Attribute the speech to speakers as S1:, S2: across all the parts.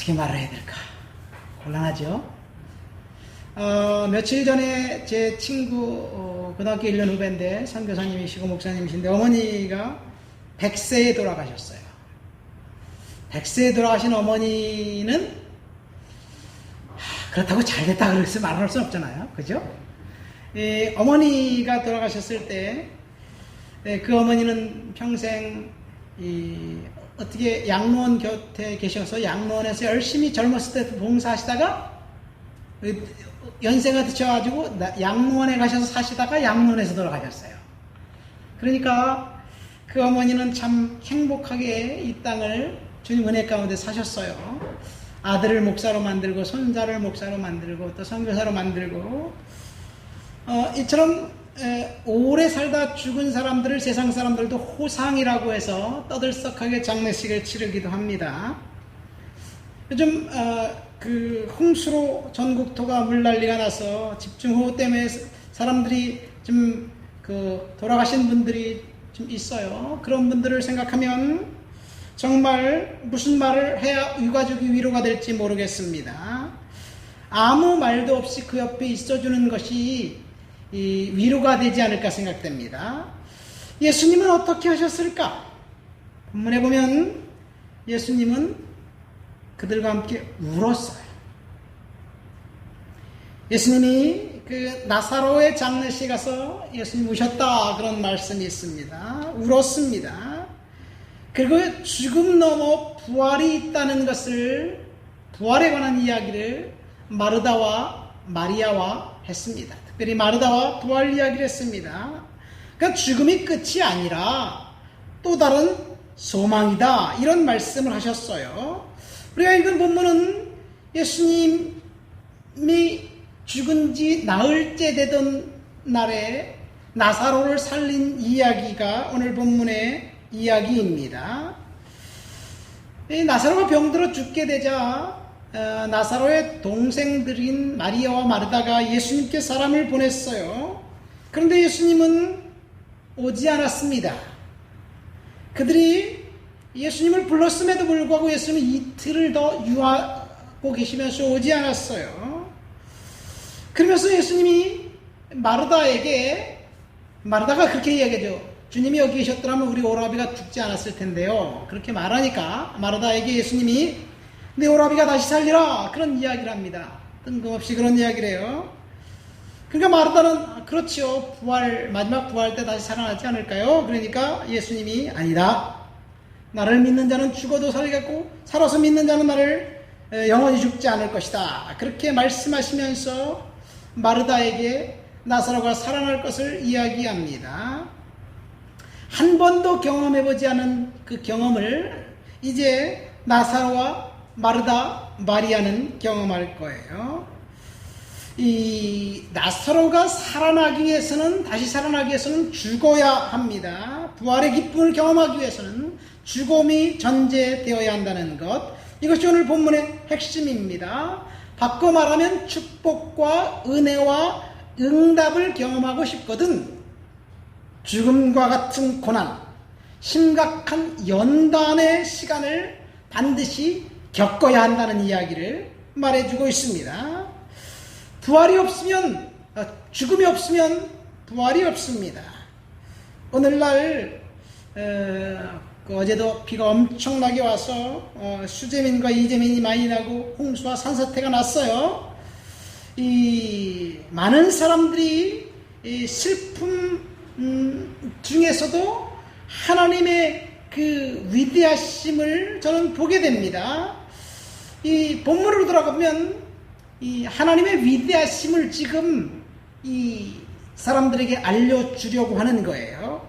S1: 어떻게 말을 해야 될까? 곤란하죠? 어, 며칠 전에 제 친구 어, 고등학교 1년 후배인데 선교사님이시고 목사님이신데 어머니가 100세에 돌아가셨어요. 100세에 돌아가신 어머니는 하, 그렇다고 잘 됐다 그래서 말할 수 없잖아요. 그죠? 예, 어머니가 돌아가셨을 때그 어머니는 평생 이, 어떻게 양로원 곁에 계셔서 양로원에서 열심히 젊었을 때 봉사하시다가 연세가 드셔가지고 양로원에 가셔서 사시다가 양로원에서 돌아가셨어요. 그러니까 그 어머니는 참 행복하게 이 땅을 주님 은혜 가운데 사셨어요. 아들을 목사로 만들고 손자를 목사로 만들고 또 선교사로 만들고 어, 이처럼 에, 오래 살다 죽은 사람들을 세상 사람들도 호상이라고 해서 떠들썩하게 장례식을 치르기도 합니다. 요즘 어, 그 홍수로 전국토가 물난리가 나서 집중호우 때문에 사람들이 좀 그 돌아가신 분들이 좀 있어요. 그런 분들을 생각하면 정말 무슨 말을 해야 유가족이 위로가 될지 모르겠습니다. 아무 말도 없이 그 옆에 있어주는 것이 위로가 되지 않을까 생각됩니다. 예수님은 어떻게 하셨을까? 본문에 보면 예수님은 그들과 함께 울었어요. 예수님이 그 나사로의 장례식 가서 예수님 우셨다 그런 말씀이 있습니다. 울었습니다. 그리고 죽음 넘어 부활이 있다는 것을 부활에 관한 이야기를 마르다와 마리아와 했습니다. 특별히 마르다와 부활 이야기를 했습니다. 그러니까 죽음이 끝이 아니라 또 다른 소망이다 이런 말씀을 하셨어요. 우리가 읽은 본문은 예수님이 죽은 지 나흘째 되던 날에 나사로를 살린 이야기가 오늘 본문의 이야기입니다. 나사로가 병들어 죽게 되자 어, 나사로의 동생들인 마리아와 마르다가 예수님께 사람을 보냈어요. 그런데 예수님은 오지 않았습니다. 그들이 예수님을 불렀음에도 불구하고 예수님은 이틀을 더 유하고 계시면서 오지 않았어요. 그러면서 예수님이 마르다에게 마르다가 그렇게 이야기하죠. 주님이 여기 계셨더라면 우리 오라비가 죽지 않았을 텐데요. 그렇게 말하니까 마르다에게 예수님이 내 오라비가 다시 살리라 그런 이야기를 합니다. 뜬금없이 그런 이야기를 해요. 그러니까 마르다는 그렇지요. 부활 마지막 부활 때 다시 살아나지 않을까요? 그러니까 예수님이 아니다. 나를 믿는 자는 죽어도 살겠고 살아서 믿는 자는 나를 영원히 죽지 않을 것이다. 그렇게 말씀하시면서 마르다에게 나사로가 살아날 것을 이야기합니다. 한 번도 경험해보지 않은 그 경험을 이제 나사로와 마르다, 마리아는 경험할 거예요. 이 나사로가 살아나기 위해서는 다시 살아나기 위해서는 죽어야 합니다. 부활의 기쁨을 경험하기 위해서는 죽음이 전제되어야 한다는 것. 이것이 오늘 본문의 핵심입니다. 바꿔 말하면 축복과 은혜와 응답을 경험하고 싶거든 죽음과 같은 고난, 심각한 연단의 시간을 반드시 겪어야 한다는 이야기를 말해주고 있습니다. 부활이 없으면, 어, 죽음이 없으면 부활이 없습니다. 오늘날, 어, 그 어제도 비가 엄청나게 와서 어, 수재민과 이재민이 많이 나고 홍수와 산사태가 났어요. 이 많은 사람들이 이 슬픔 음, 중에서도 하나님의 그 위대하심을 저는 보게 됩니다. 이 본문으로 돌아가면 이 하나님의 위대하심을 지금 이 사람들에게 알려주려고 하는 거예요.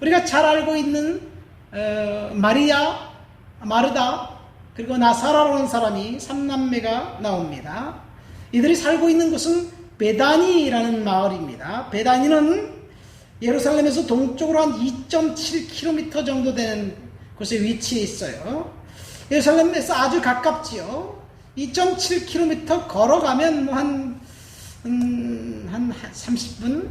S1: 우리가 잘 알고 있는 어, 마리아, 마르다, 그리고 나사라라는 사람이 삼남매가 나옵니다. 이들이 살고 있는 곳은 베다니라는 마을입니다. 베다니는 예루살렘에서 동쪽으로 한 2.7km 정도 되는 곳에 위치해 있어요. 예루살렘에서 아주 가깝지요. 2.7km 걸어가면 뭐 한, 음, 한 30분,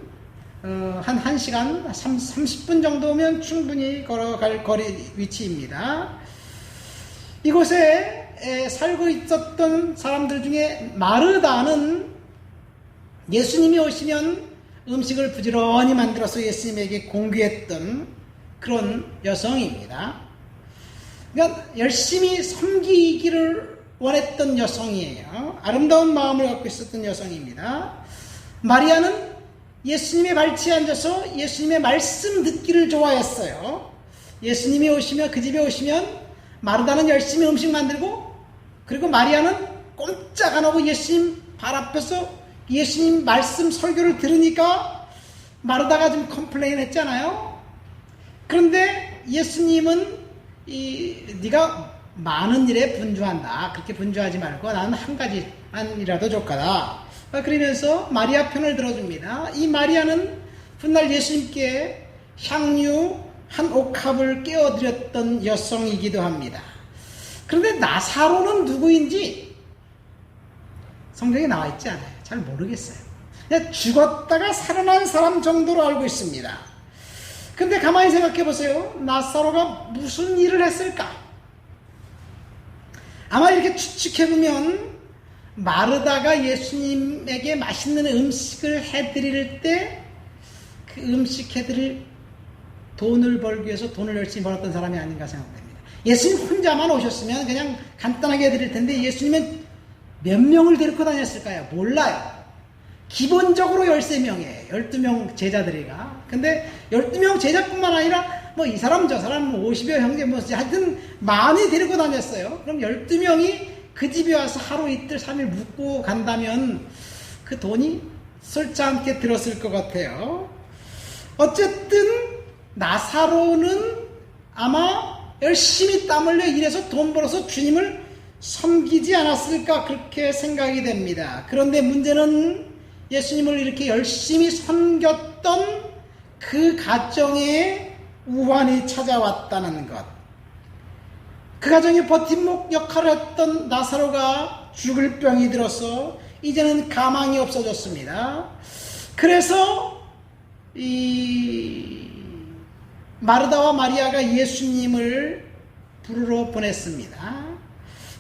S1: 어, 한 1시간, 30분 정도면 충분히 걸어갈 거리 위치입니다. 이곳에 에, 살고 있었던 사람들 중에 마르다는 예수님이 오시면 음식을 부지런히 만들어서 예수님에게 공개했던 그런 여성입니다. 그러니까 열심히 섬기기를 원했던 여성이에요. 아름다운 마음을 갖고 있었던 여성입니다. 마리아는 예수님의 발치에 앉아서 예수님의 말씀 듣기를 좋아했어요. 예수님이 오시면 그 집에 오시면 마르다는 열심히 음식 만들고 그리고 마리아는 꼼짝 안 하고 예수님 발 앞에서 예수님 말씀 설교를 들으니까 마르다가 좀 컴플레인 했잖아요. 그런데 예수님은 이 네가 많은 일에 분주한다. 그렇게 분주하지 말고 나는 한 가지만이라도 족하다. 그러면서 마리아 편을 들어줍니다. 이 마리아는 훗날 예수님께 향유 한 옥합을 깨워드렸던 여성이기도 합니다. 그런데 나사로는 누구인지 성경에 나와 있지 않아요. 잘 모르겠어요. 그냥 죽었다가 살아난 사람 정도로 알고 있습니다. 근데 가만히 생각해 보세요. 나사로가 무슨 일을 했을까? 아마 이렇게 추측해 보면 마르다가 예수님에게 맛있는 음식을 해드릴 때 그 음식 해드릴 돈을 벌기 위해서 돈을 열심히 벌었던 사람이 아닌가 생각됩니다. 예수님 혼자만 오셨으면 그냥 간단하게 해드릴 텐데 예수님은 몇 명을 데리고 다녔을까요? 몰라요. 기본적으로 13명이에요. 12명 제자들이가. 근데 12명 제자뿐만 아니라 뭐 이 사람 저 사람 50여 형제 뭐 하여튼 많이 데리고 다녔어요. 그럼 12명이 그 집에 와서 하루 이틀 3일 묵고 간다면 그 돈이 설치않게 들었을 것 같아요. 어쨌든 나사로는 아마 열심히 땀 흘려 일해서 돈 벌어서 주님을 섬기지 않았을까 그렇게 생각이 됩니다. 그런데 문제는 예수님을 이렇게 열심히 섬겼던 그 가정에 우환이 찾아왔다는 것. 그 가정에 버팀목 역할을 했던 나사로가 죽을 병이 들어서 이제는 가망이 없어졌습니다. 그래서 이 마르다와 마리아가 예수님을 부르러 보냈습니다.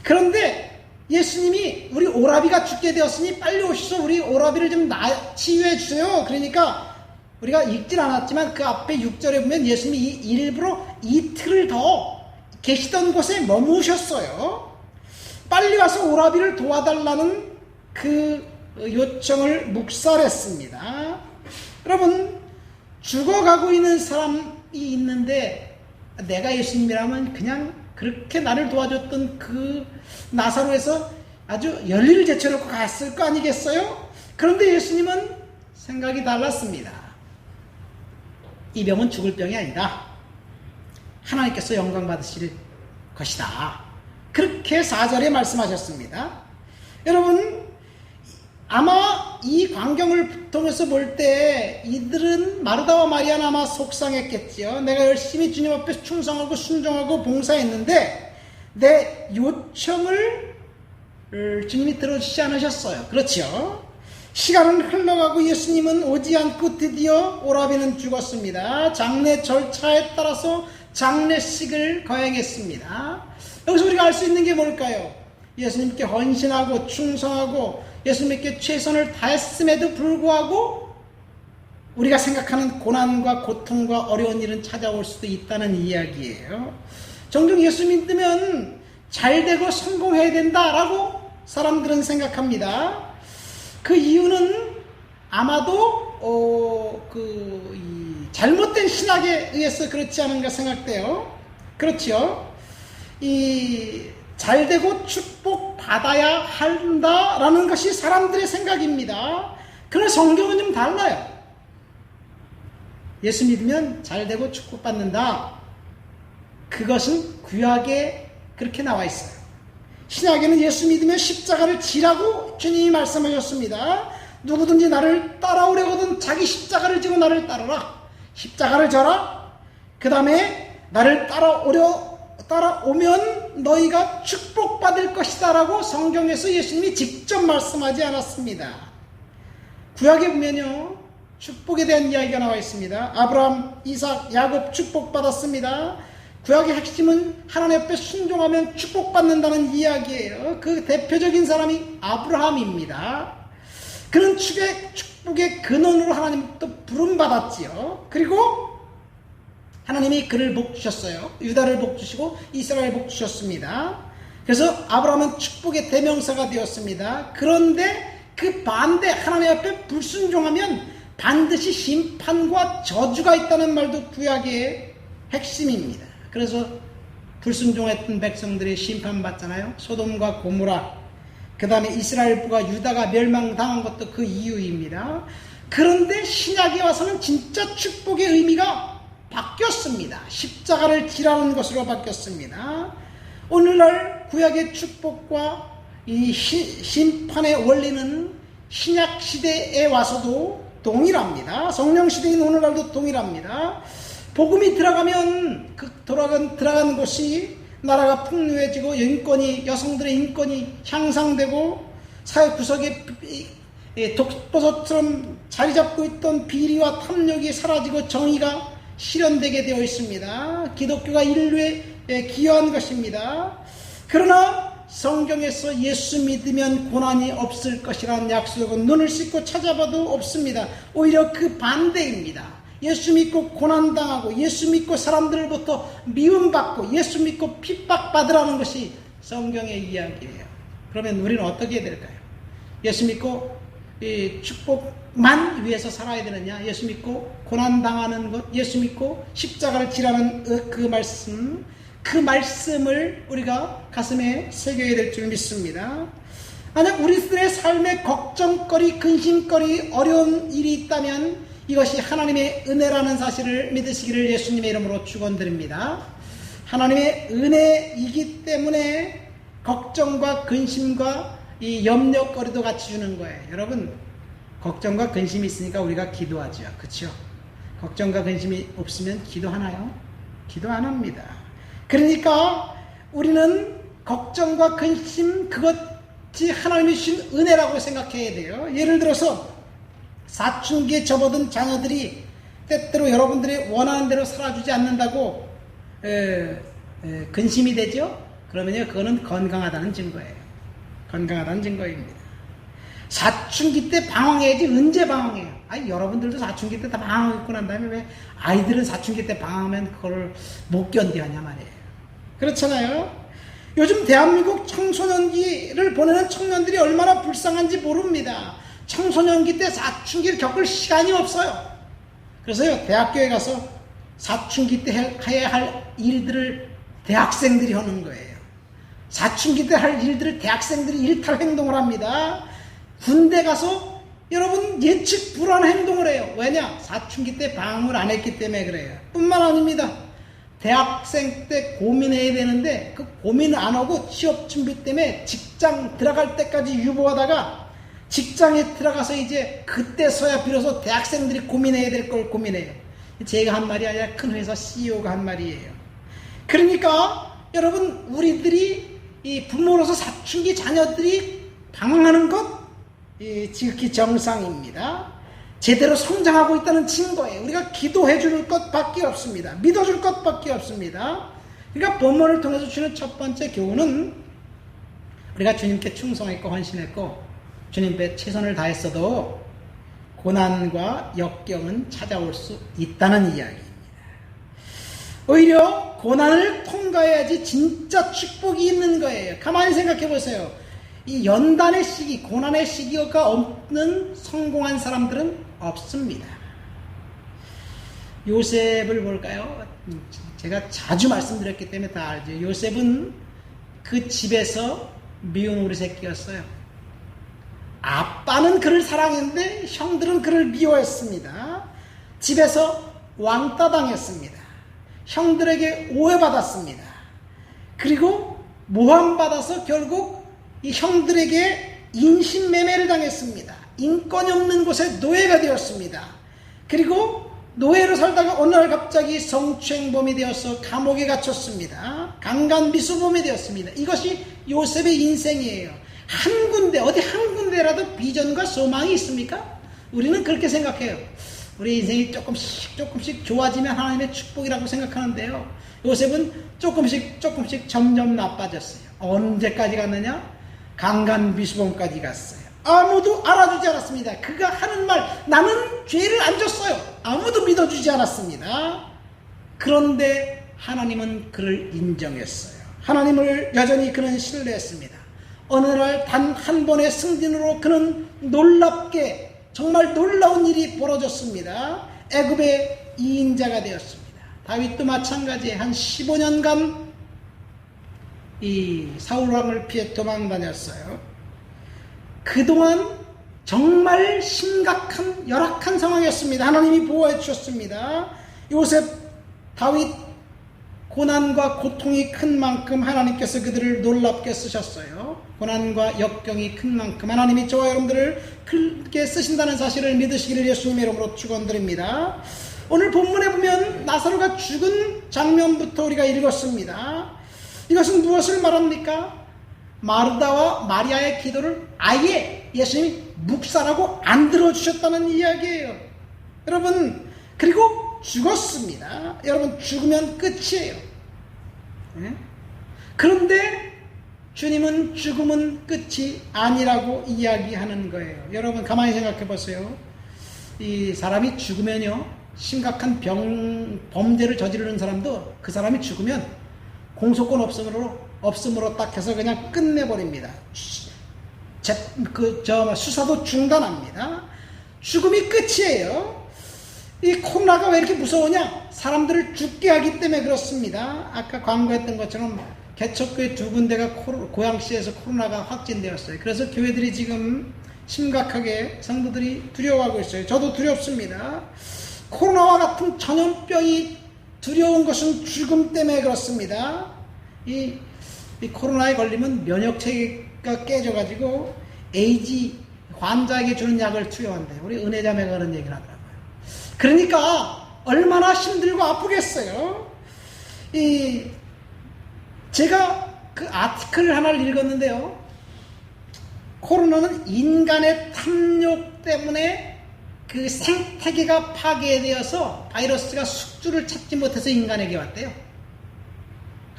S1: 그런데 예수님이 우리 오라비가 죽게 되었으니 빨리 오셔서 우리 오라비를 좀 나, 치유해 주세요. 그러니까 우리가 읽질 않았지만 그 앞에 6절에 보면 예수님이 일부러 이틀을 더 계시던 곳에 머무셨어요. 빨리 와서 오라비를 도와달라는 그 요청을 묵살했습니다. 여러분, 죽어가고 있는 사람이 있는데 내가 예수님이라면 그냥 그렇게 나를 도와줬던 그 나사로에서 아주 열리를 제쳐놓고 갔을 거 아니겠어요? 그런데 예수님은 생각이 달랐습니다. 이 병은 죽을 병이 아니다. 하나님께서 영광 받으실 것이다. 그렇게 4절에 말씀하셨습니다. 여러분, 아마 이 광경을 통해서 볼 때 이들은 마르다와 마리아는 아마 속상했겠지요. 내가 열심히 주님 앞에 충성하고 순종하고 봉사했는데 내 요청을 주님이 들어주지 않으셨어요. 그렇죠? 시간은 흘러가고 예수님은 오지 않고 드디어 오라비는 죽었습니다. 장례 절차에 따라서 장례식을 거행했습니다. 여기서 우리가 알 수 있는 게 뭘까요? 예수님께 헌신하고 충성하고 예수님께 최선을 다했음에도 불구하고 우리가 생각하는 고난과 고통과 어려운 일은 찾아올 수도 있다는 이야기예요. 종종 예수 믿으면 잘 되고 성공해야 된다라고 사람들은 생각합니다. 그 이유는 아마도 어, 그 잘못된 신학에 의해서 그렇지 않은가 생각돼요. 그렇죠? 이 잘되고 축복 받아야 한다라는 것이 사람들의 생각입니다. 그러나 성경은 좀 달라요. 예수 믿으면 잘되고 축복받는다. 그것은 구약에 그렇게 나와 있어요. 신약에는 예수 믿으면 십자가를 지라고 주님이 말씀하셨습니다. 누구든지 나를 따라오려거든 자기 십자가를 지고 나를 따르라. 십자가를 져라. 그 다음에 나를 따라오려 따라오면 너희가 축복받을 것이다 라고 성경에서 예수님이 직접 말씀하지 않았습니다. 구약에 보면요. 축복에 대한 이야기가 나와 있습니다. 아브라함, 이삭, 야곱 축복받았습니다. 구약의 핵심은 하나님 앞에 순종하면 축복받는다는 이야기예요. 그 대표적인 사람이 아브라함입니다. 그는 축의, 축복의 근원으로 하나님부터 부름 받았지요. 그리고 하나님이 그를 복 주셨어요. 유다를 복 주시고 이스라엘 복 주셨습니다. 그래서 아브라함은 축복의 대명사가 되었습니다. 그런데 그 반대 하나님 앞에 불순종하면 반드시 심판과 저주가 있다는 말도 구약의 핵심입니다. 그래서 불순종했던 백성들이 심판받잖아요. 소돔과 고무라. 그 다음에 이스라엘 부가 유다가 멸망당한 것도 그 이유입니다. 그런데 신약에 와서는 진짜 축복의 의미가 바뀌었습니다. 십자가를 지라는 것으로 바뀌었습니다. 오늘날 구약의 축복과 이 심판의 원리는 신약 시대에 와서도 동일합니다. 성령 시대인 오늘날도 동일합니다. 복음이 들어가면 그 돌아간 들어간 곳이 나라가 풍요해지고 인권이 여성들의 인권이 향상되고 사회 구석에 독버섯처럼 자리 잡고 있던 비리와 탐욕이 사라지고 정의가 실현되게 되어 있습니다. 기독교가 인류에 기여한 것입니다. 그러나 성경에서 예수 믿으면 고난이 없을 것이라는 약속은 눈을 씻고 찾아봐도 없습니다. 오히려 그 반대입니다. 예수 믿고 고난당하고 예수 믿고 사람들로부터 미움받고 예수 믿고 핍박받으라는 것이 성경의 이야기예요. 그러면 우리는 어떻게 해야 될까요? 예수 믿고 축복만 위해서 살아야 되느냐? 예수 믿고 고난당하는 것, 예수 믿고 십자가를 지라는 그 말씀, 그 말씀을 우리가 가슴에 새겨야 될 줄 믿습니다. 만약 우리들의 삶에 걱정거리, 근심거리, 어려운 일이 있다면 이것이 하나님의 은혜라는 사실을 믿으시기를 예수님의 이름으로 축원드립니다. 하나님의 은혜이기 때문에 걱정과 근심과 이 염려거리도 같이 주는 거예요. 여러분 걱정과 근심이 있으니까 우리가 기도하죠. 그렇죠? 걱정과 근심이 없으면 기도하나요? 기도 안 합니다. 그러니까 우리는 걱정과 근심 그것이 하나님이 주신 은혜라고 생각해야 돼요. 예를 들어서 사춘기에 접어든 자녀들이 때때로 여러분들이 원하는 대로 살아주지 않는다고 에, 에, 근심이 되죠? 그러면요, 그거는 건강하다는 증거예요. 건강하다는 증거입니다. 사춘기 때 방황해야지 언제 방황해요? 아니 여러분들도 사춘기 때 다 방황했고 난 다음에 왜 아이들은 사춘기 때 방황하면 그걸 못 견디하냐 말이에요. 그렇잖아요. 요즘 대한민국 청소년기를 보내는 청년들이 얼마나 불쌍한지 모릅니다. 청소년기 때 사춘기를 겪을 시간이 없어요. 그래서요, 대학교에 가서 사춘기 때 해야 할 일들을 대학생들이 하는 거예요. 사춘기 때 할 일들을 대학생들이 일탈 행동을 합니다. 군대 가서 여러분 예측 불허한 행동을 해요. 왜냐? 사춘기 때 방황을 안 했기 때문에 그래요. 뿐만 아닙니다. 대학생 때 고민해야 되는데 그 고민 안 하고 취업 준비 때문에 직장 들어갈 때까지 유보하다가 직장에 들어가서 이제 그때서야 비로소 대학생들이 고민해야 될 걸 고민해요. 제가 한 말이 아니라 큰 회사 CEO가 한 말이에요. 그러니까 여러분 우리들이 이 부모로서 사춘기 자녀들이 방황하는 것 지극히 정상입니다. 제대로 성장하고 있다는 증거예요. 우리가 기도해 줄 것밖에 없습니다. 믿어 줄 것밖에 없습니다. 그러니까 본문을 통해서 주는 첫 번째 교훈은 우리가 주님께 충성했고 헌신했고 주님 께 최선을 다했어도 고난과 역경은 찾아올 수 있다는 이야기입니다. 오히려 고난을 통과해야지 진짜 축복이 있는 거예요. 가만히 생각해 보세요. 이 연단의 시기, 고난의 시기가 없는 성공한 사람들은 없습니다. 요셉을 볼까요? 제가 자주 말씀드렸기 때문에 다 알죠. 요셉은 그 집에서 미운 우리 새끼였어요. 아빠는 그를 사랑했는데 형들은 그를 미워했습니다. 집에서 왕따 당했습니다. 형들에게 오해받았습니다. 그리고 모함받아서 결국 이 형들에게 인신매매를 당했습니다. 인권이 없는 곳에 노예가 되었습니다. 그리고 노예로 살다가 어느 날 갑자기 성추행범이 되어서 감옥에 갇혔습니다. 강간 미수범이 되었습니다. 이것이 요셉의 인생이에요. 한 군데, 어디 한 군데라도 비전과 소망이 있습니까? 우리는 그렇게 생각해요. 우리 인생이 조금씩 조금씩 좋아지면 하나님의 축복이라고 생각하는데요. 요셉은 조금씩 조금씩 점점 나빠졌어요. 언제까지 갔느냐? 강간 비수범까지 갔어요. 아무도 알아주지 않았습니다. 그가 하는 말, 나는 죄를 안 졌어요. 아무도 믿어주지 않았습니다. 그런데 하나님은 그를 인정했어요. 하나님을 여전히 그는 신뢰했습니다. 어느 날 단 한 번의 승진으로 그는 놀랍게 정말 놀라운 일이 벌어졌습니다. 애굽의 이인자가 되었습니다. 다윗도 마찬가지 한 15년간 이 사울왕을 피해 도망 다녔어요. 그동안 정말 심각한 열악한 상황이었습니다. 하나님이 보호해 주셨습니다. 요셉, 다윗 고난과 고통이 큰 만큼 하나님께서 그들을 놀랍게 쓰셨어요. 고난과 역경이 큰 만큼 하나님이 저와 여러분들을 크게 쓰신다는 사실을 믿으시기를 예수님의 이름으로 축원드립니다. 오늘 본문에 보면 나사로가 죽은 장면부터 우리가 읽었습니다. 이것은 무엇을 말합니까? 마르다와 마리아의 기도를 아예 예수님이 묵살하고 안 들어주셨다는 이야기예요. 여러분, 그리고 죽었습니다. 여러분, 죽으면 끝이에요. 네? 그런데 주님은 죽음은 끝이 아니라고 이야기하는 거예요. 여러분, 가만히 생각해 보세요. 이 사람이 죽으면요, 심각한 병, 범죄를 저지르는 사람도 그 사람이 죽으면 공소권 없음으로 없음으로 딱 해서 그냥 끝내버립니다. 제, 그, 저, 수사도 중단합니다. 죽음이 끝이에요. 이 코로나가 왜 이렇게 무서우냐? 사람들을 죽게 하기 때문에 그렇습니다. 아까 광고했던 것처럼 개척교회 두 군데가 고양시에서 코로나가 확진되었어요. 그래서 교회들이 지금 심각하게 성도들이 두려워하고 있어요. 저도 두렵습니다. 코로나와 같은 전염병이 두려운 것은 죽음 때문에 그렇습니다. 이, 이 코로나에 걸리면 면역 체계가 깨져가지고 에이지 환자에게 주는 약을 투여한대요. 우리 은혜자매가 그런 얘기를 하더라고요. 그러니까 얼마나 힘들고 아프겠어요. 이 제가 그 아티클 하나를 읽었는데요. 코로나는 인간의 탐욕 때문에 그 생태계가 파괴되어서 바이러스가 숙주를 찾지 못해서 인간에게 왔대요.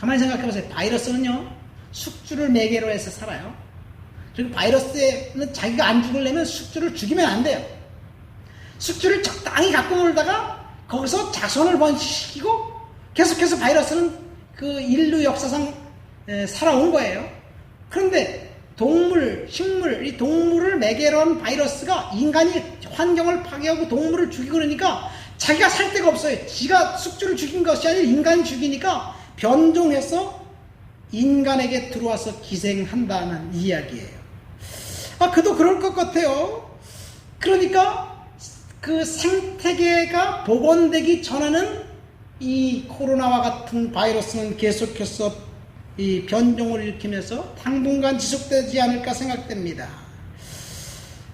S1: 가만히 생각해 보세요. 바이러스는요, 숙주를 매개로 해서 살아요. 그리고 바이러스는 자기가 안 죽으려면 숙주를 죽이면 안 돼요. 숙주를 적당히 갖고 놀다가 거기서 자손을 번식시키고 계속해서 바이러스는 그 인류 역사상 살아온 거예요. 그런데 동물, 식물, 이 동물을 매개로 한 바이러스가 인간이 환경을 파괴하고 동물을 죽이고 그러니까 자기가 살 데가 없어요. 지가 숙주를 죽인 것이 아니라 인간이 죽이니까 변종해서 인간에게 들어와서 기생한다는 이야기예요. 아, 그도 그럴 것 같아요. 그러니까 그 생태계가 복원되기 전에는 이 코로나와 같은 바이러스는 계속해서 이 변종을 일으키면서 당분간 지속되지 않을까 생각됩니다.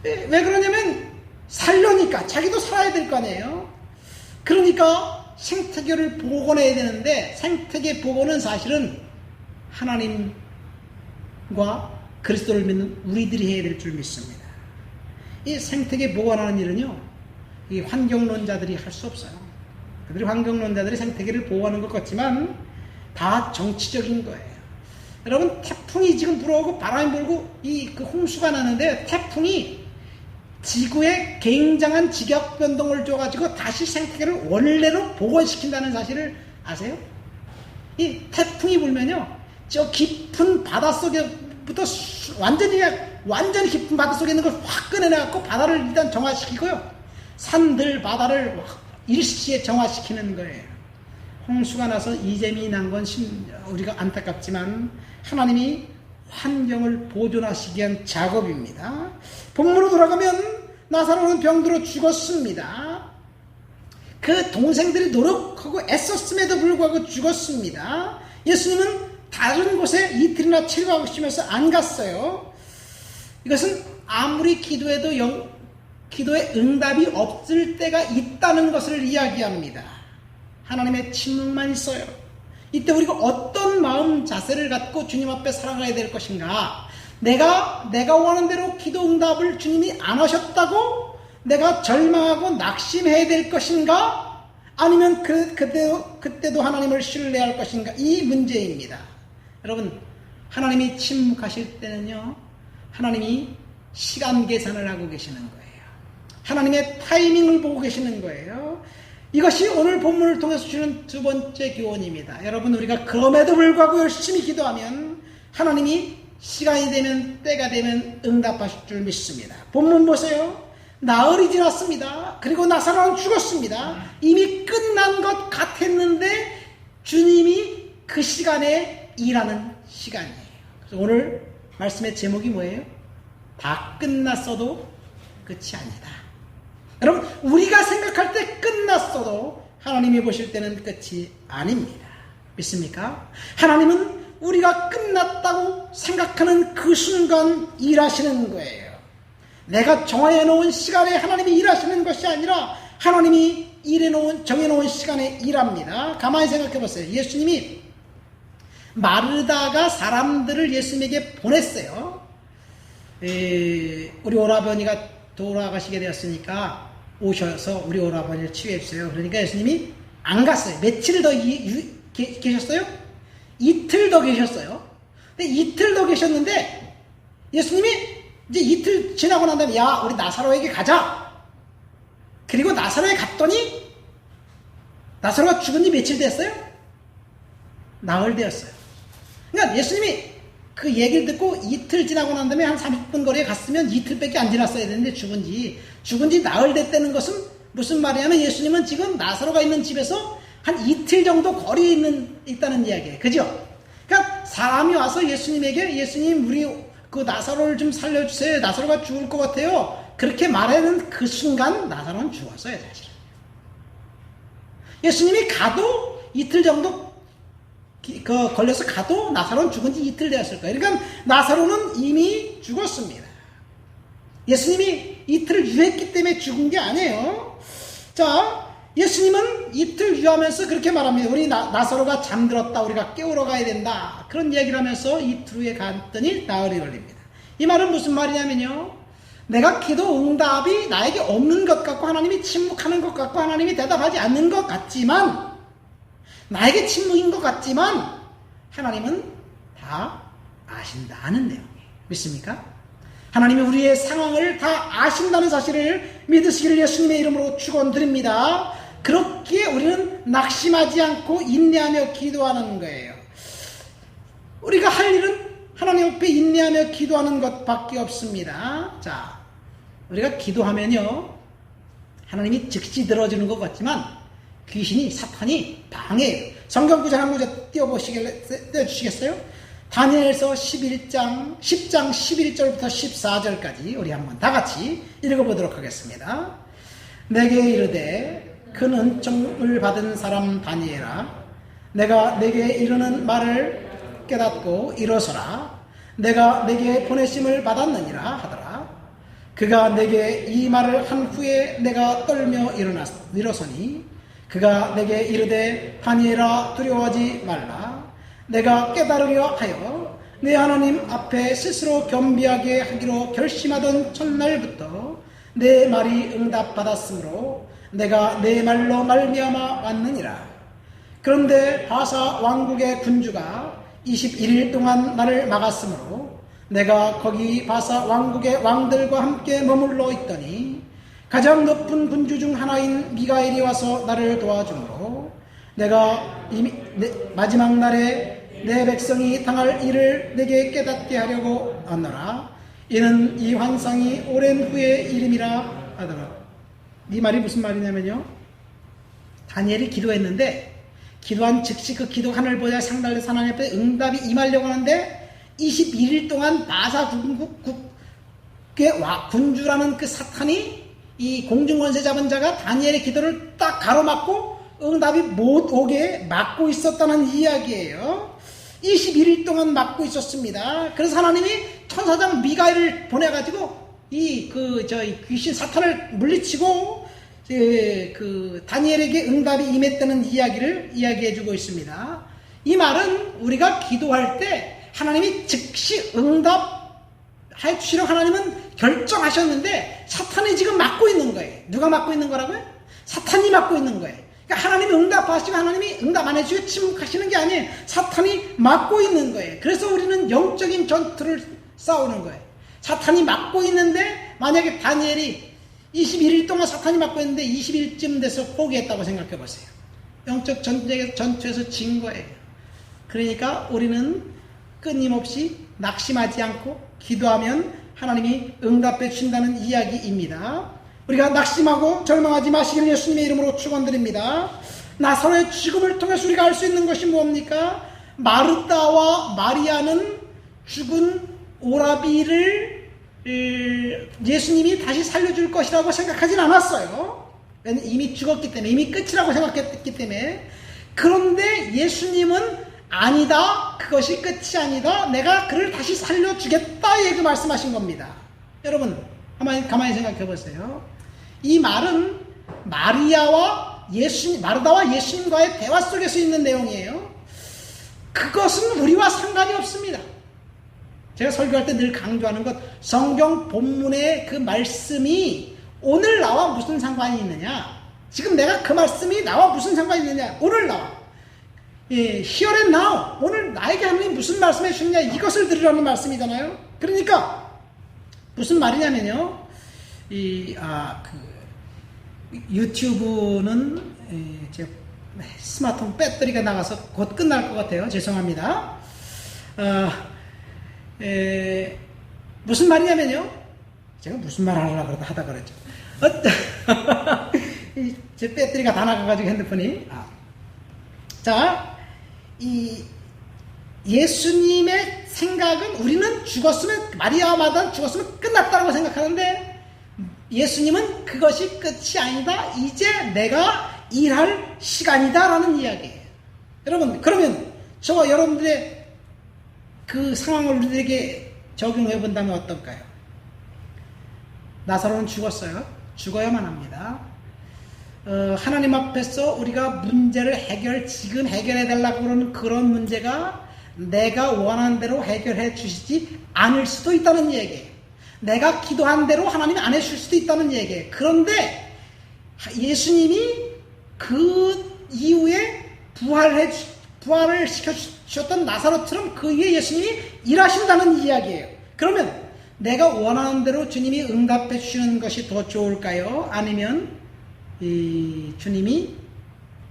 S1: 왜 그러냐면 살려니까 자기도 살아야 될 거 아니에요. 그러니까 생태계를 복원해야 되는데 생태계 복원은 사실은 하나님과 그리스도를 믿는 우리들이 해야 될 줄 믿습니다. 이 생태계 복원하는 일은요, 이 환경론자들이 할 수 없어요. 그들이 환경론자들이 생태계를 보호하는 것 같지만 다 정치적인 거예요. 여러분 태풍이 지금 불어오고 바람이 불고 이 그 홍수가 나는데 태풍이 지구에 굉장한 지격 변동을 줘가지고 다시 생태계를 원래로 복원시킨다는 사실을 아세요? 이 태풍이 불면요, 저 깊은 바닷속에부터 완전히 완전히 깊은 바닷속에 있는 걸 확 꺼내내갖고 바다를 일단 정화시키고요, 산들 바다를 일시에 정화시키는 거예요. 홍수가 나서 이재민이 난 건 우리가 안타깝지만 하나님이 환경을 보존하시기 위한 작업입니다. 본문으로 돌아가면 나사로는 병들어 죽었습니다. 그 동생들이 노력하고 애썼음에도 불구하고 죽었습니다. 예수님은 다른 곳에 이틀이나 치료하고 싶으면서 안 갔어요. 이것은 아무리 기도해도 영, 기도에 응답이 없을 때가 있다는 것을 이야기합니다. 하나님의 침묵만 있어요. 이때 우리가 어떤 마음 자세를 갖고 주님 앞에 살아가야 될 것인가? 내가 내가 원하는 대로 기도 응답을 주님이 안 하셨다고 내가 절망하고 낙심해야 될 것인가? 아니면 그, 그때도, 그때도 하나님을 신뢰할 것인가? 이 문제입니다. 여러분, 하나님이 침묵하실 때는요, 하나님이 시간 계산을 하고 계시는 거예요. 하나님의 타이밍을 보고 계시는 거예요. 이것이 오늘 본문을 통해서 주는 두 번째 교훈입니다. 여러분, 우리가 그럼에도 불구하고 열심히 기도하면 하나님이 시간이 되면, 때가 되면 응답하실 줄 믿습니다. 본문 보세요. 나흘이 지났습니다. 그리고 나사로는 죽었습니다. 이미 끝난 것 같았는데 주님이 그 시간에 일하는 시간이에요. 그래서 오늘 말씀의 제목이 뭐예요? 다 끝났어도 끝이 아니다. 여러분, 우리가 생각할 때 끝났어도 하나님이 보실 때는 끝이 아닙니다. 믿습니까? 하나님은 우리가 끝났다고 생각하는 그 순간 일하시는 거예요. 내가 정해 놓은 시간에 하나님이 일하시는 것이 아니라 하나님이 일해 놓은 정해 놓은 시간에 일합니다. 가만히 생각해 보세요. 예수님이 마르다가 사람들을 예수님에게 보냈어요. 에, 우리 오라버니가 돌아가시게 되었으니까 오셔서 우리 오라버니를 치유해 주세요. 그러니까 예수님이 안 갔어요. 며칠 더 이, 유, 게, 계셨어요? 이틀 더 계셨어요. 근데 이틀 더 계셨는데 예수님이 이제 이틀 지나고 난 다음에 야 우리 나사로에게 가자. 그리고 나사로에 갔더니 나사로가 죽은 지 며칠 됐어요? 나흘 되었어요. 그러니까 예수님이 그 얘기를 듣고 이틀 지나고 난 다음에 한 30분 거리에 갔으면 이틀밖에 안 지났어야 되는데 죽은 지 죽은 지 나흘 됐다는 것은 무슨 말이냐면 예수님은 지금 나사로가 있는 집에서 한 이틀 정도 거리에 있는 있다는 이야기예요. 그죠? 그러니까 사람이 와서 예수님에게 예수님 우리 그 나사로를 좀 살려주세요. 나사로가 죽을 것 같아요. 그렇게 말하는 그 순간 나사로는 죽었어요, 사실. 예수님이 가도 이틀 정도 그 걸려서 가도 나사로는 죽은 지 이틀 되었을 거예요. 그러니까 나사로는 이미 죽었습니다. 예수님이 이틀을 유했기 때문에 죽은 게 아니에요. 자, 예수님은 이틀 유하면서 그렇게 말합니다. 우리 나, 나사로가 잠들었다. 우리가 깨우러 가야 된다. 그런 얘기를 하면서 이틀 후에 갔더니 나흘이 걸립니다. 이 말은 무슨 말이냐면요. 내가 기도 응답이 나에게 없는 것 같고 하나님이 침묵하는 것 같고 하나님이 대답하지 않는 것 같지만 나에게 침묵인 것 같지만 하나님은 다 아신다는 내용이에요. 믿습니까? 하나님이 우리의 상황을 다 아신다는 사실을 믿으시기를 예수님의 이름으로 축원드립니다. 그렇게 우리는 낙심하지 않고 인내하며 기도하는 거예요. 우리가 할 일은 하나님 앞에 인내하며 기도하는 것밖에 없습니다. 자, 우리가 기도하면요. 하나님이 즉시 들어주는 것 같지만 귀신이 사탄이 방해해요. 성경 구절 한 구절 띄워보시길래 떼주시겠어요? 다니엘서 11장 10장 11절부터 14절까지 우리 한번 다 같이 읽어보도록 하겠습니다. 내게 이르되 그는 정을 받은 사람 다니엘아 내가 내게 이르는 말을 깨닫고 일어서라 내가 내게 보내심을 받았느니라 하더라 그가 내게 이 말을 한 후에 내가 떨며 일어났, 일어서니 그가 내게 이르되 다니엘아 두려워하지 말라 내가 깨달으려 하여 내 하나님 앞에 스스로 겸비하게 하기로 결심하던 첫날부터 내 말이 응답받았으므로 내가 내 말로 말미암아 왔느니라. 그런데 바사 왕국의 군주가 21일 동안 나를 막았으므로 내가 거기 바사 왕국의 왕들과 함께 머물러 있더니 가장 높은 군주 중 하나인 미가엘이 와서 나를 도와주므로 내가 이미 마지막 날에 내 백성이 당할 일을 내게 깨닫게 하려고 하노라. 이는 이 환상이 오랜 후의 일임이라 하더라. 이 말이 무슨 말이냐면요. 다니엘이 기도했는데 기도한 즉시 그 기도 하늘 보자 상달의 하나님 앞에 응답이 임하려고 하는데 21일 동안 바사 군국의 군주라는 그 사탄이 이 공중권세 잡은 자가 다니엘의 기도를 딱 가로막고 응답이 못 오게 막고 있었다는 이야기예요. 21일 동안 막고 있었습니다. 그래서 하나님이 천사장 미가엘을 보내가지고 이 그 저 귀신 사탄을 물리치고 그 다니엘에게 응답이 임했다는 이야기를 이야기해주고 있습니다. 이 말은 우리가 기도할 때 하나님이 즉시 응답 해 주시려 하나님은 결정하셨는데 사탄이 지금 막고 있는 거예요. 누가 막고 있는 거라고요? 사탄이 막고 있는 거예요. 그러니까 하나님이 응답하시고 하나님이 응답 안 해주고 침묵하시는 게 아니에요. 사탄이 막고 있는 거예요. 그래서 우리는 영적인 전투를 싸우는 거예요. 사탄이 막고 있는데 만약에 다니엘이 21일 동안 사탄이 막고 있는데 20일쯤 돼서 포기했다고 생각해 보세요. 영적 전투에서 진 거예요. 그러니까 우리는 끊임없이 낙심하지 않고 기도하면 하나님이 응답해 주신다는 이야기입니다. 우리가 낙심하고 절망하지 마시길 예수님의 이름으로 축원드립니다. 나사로의 죽음을 통해서 우리가 알 수 있는 것이 뭡니까? 마르다와 마리아는 죽은 오라비를 예수님이 다시 살려줄 것이라고 생각하진 않았어요. 이미 죽었기 때문에 이미 끝이라고 생각했기 때문에 그런데 예수님은 아니다. 그것이 끝이 아니다. 내가 그를 다시 살려주겠다. 얘기 말씀하신 겁니다. 여러분, 가만히, 가만히 생각해 보세요. 이 말은 마리아와 예수님, 마르다와 예수님과의 대화 속에서 있는 내용이에요. 그것은 우리와 상관이 없습니다. 제가 설교할 때 늘 강조하는 것, 성경 본문의 그 말씀이 오늘 나와 무슨 상관이 있느냐? 지금 내가 그 말씀이 나와 무슨 상관이 있느냐? 오늘 나와. 예, and now. 오늘 나에게 하나님 무슨 말씀해 주느냐? 이것을 들으라는 말씀이잖아요. 그러니까, 무슨 말이냐면요. 이, 아, 그, 유튜브는, 예, 제 스마트폰 배터리가 나가서 곧 끝날 것 같아요. 죄송합니다. 어, 에, 무슨 말이냐면요. 제가 무슨 말 하려고 그러다 하다 그랬죠. 어, 이, 제 배터리가 다 나가가지고 핸드폰이. 아. 자, 이 예수님의 생각은 우리는 죽었으면, 마리아와 마다 죽었으면 끝났다고 생각하는데, 예수님은 그것이 끝이 아니다. 이제 내가 일할 시간이다라는 이야기예요. 여러분, 그러면 저와 여러분들의 그 상황을 우리들에게 적용해 본다면 어떨까요? 나사로는 죽었어요. 죽어야만 합니다. 어, 하나님 앞에서 우리가 문제를 해결, 지금 해결해 달라고 그러는 그런 문제가 내가 원하는 대로 해결해 주시지 않을 수도 있다는 얘기예요. 내가 기도한 대로 하나님이 안 해줄 수도 있다는 얘기예요. 그런데 예수님이 그 이후에 부활해, 부활을 시켜주셨던 나사로처럼 그 위에 예수님이 일하신다는 이야기예요. 그러면 내가 원하는 대로 주님이 응답해 주시는 것이 더 좋을까요? 아니면 이 주님이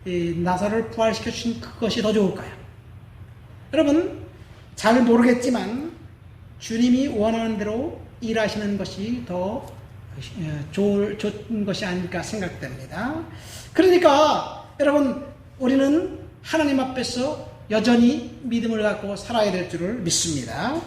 S1: 이 나사로를 부활시켜 주신 그것이 더 좋을까요? 여러분 잘 모르겠지만 주님이 원하는 대로 일하시는 것이 더 좋을, 좋은 것이 아닐까 생각됩니다. 그러니까 여러분 우리는 하나님 앞에서 여전히 믿음을 갖고 살아야 될 줄을 믿습니다.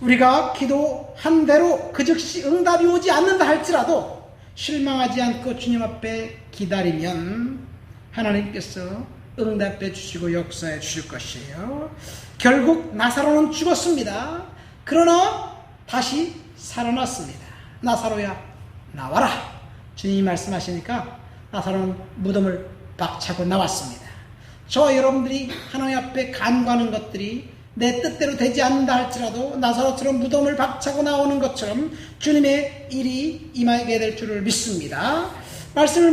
S1: 우리가 기도한 대로 그 즉시 응답이 오지 않는다 할지라도 실망하지 않고 주님 앞에 기다리면 하나님께서 응답해 주시고 역사해 주실 것이에요. 결국 나사로는 죽었습니다. 그러나 다시 살아났습니다. 나사로야 나와라. 주님이 말씀하시니까 나사로는 무덤을 박차고 나왔습니다. 저 여러분들이 하나님 앞에 간구하는 것들이 내 뜻대로 되지 않는다 할지라도 나사로처럼 무덤을 박차고 나오는 것처럼 주님의 일이 임하게 될 줄을 믿습니다. 말씀을